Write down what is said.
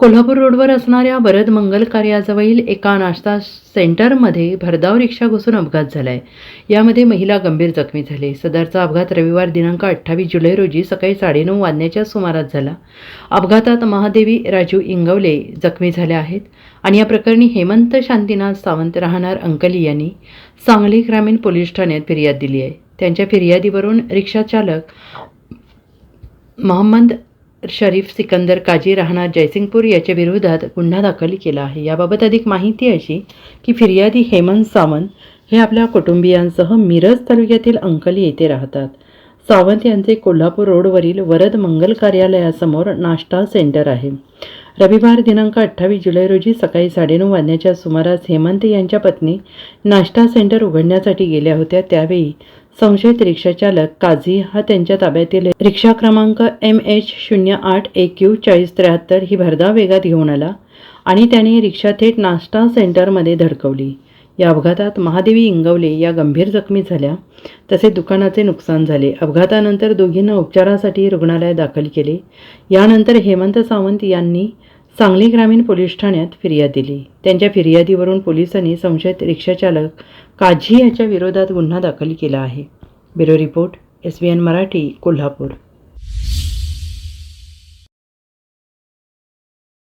कोल्हापूर रोडवर असणाऱ्या वरद मंगल कार्याजवळील एका नाश्ता सेंटरमध्ये भरधाव रिक्षा घुसून अपघात झाला आहे यामध्ये महिला गंभीर जखमी झाले. सदरचा अपघात रविवार दिनांक अठ्ठावीस जुलै रोजी सकाळी साडेनऊ वाजण्याच्या सुमारास झाला. अपघातात महादेवी राजू इंगवले जखमी झाल्या आहेत आणि या प्रकरणी हेमंत शांतीनाथ सावंत राहणार अंकली यांनी सांगली ग्रामीण पोलीस ठाण्यात फिर्याद दिली आहे. त्यांच्या फिर्यादीवरून रिक्षा चालक मोहम्मद शरीफ सिकंदर काजी राहणार जयसिंगपूर याच्या विरोधात गुन्हा दाखल केला आहे. याबाबत अधिक माहिती अशी की फिर्यादी हेमंत सावंत हे आपल्या कुटुंबियांसह मिरज तालुक्यातील अंकली येथे राहतात. सावंत यांचे कोल्हापूर रोडवरील वरद मंगल कार्यालयासमोर नाश्ता सेंटर आहे. रविवार दिनांक अठ्ठावीस जुलै रोजी सकाळी साडेनऊ वाजण्याच्या सुमारास हेमंत यांच्या पत्नी नाश्ता सेंटर उघडण्यासाठी गेल्या होत्या. त्यावेळी संशयित रिक्षाचालक काझी हा त्यांच्या ताब्यातील रिक्षा क्रमांक एम एच शून्य आठ ए क्यू चाळीस त्र्याहत्तर ही भरधाव वेगात घेऊन आला आणि त्याने रिक्षा थेट नाश्ता सेंटरमध्ये धडकवली. या अपघातात महादेवी इंगवले या गंभीर जखमी झाल्या. तसेच दुकानाचे नुकसान झाले. अपघातानंतर दोघींना उपचारासाठी रुग्णालयात दाखल केले. यानंतर हेमंत सावंत यांनी सांगली ग्रामीण पोलीस ठाण्यात फिर्याद दिली. त्यांच्या फिर्यादीवरून पोलिसांनी संशयित रिक्षाचालक काझी याच्या विरोधात गुन्हा दाखल केला आहे. Bureau report S B N Marathi Kolhapur.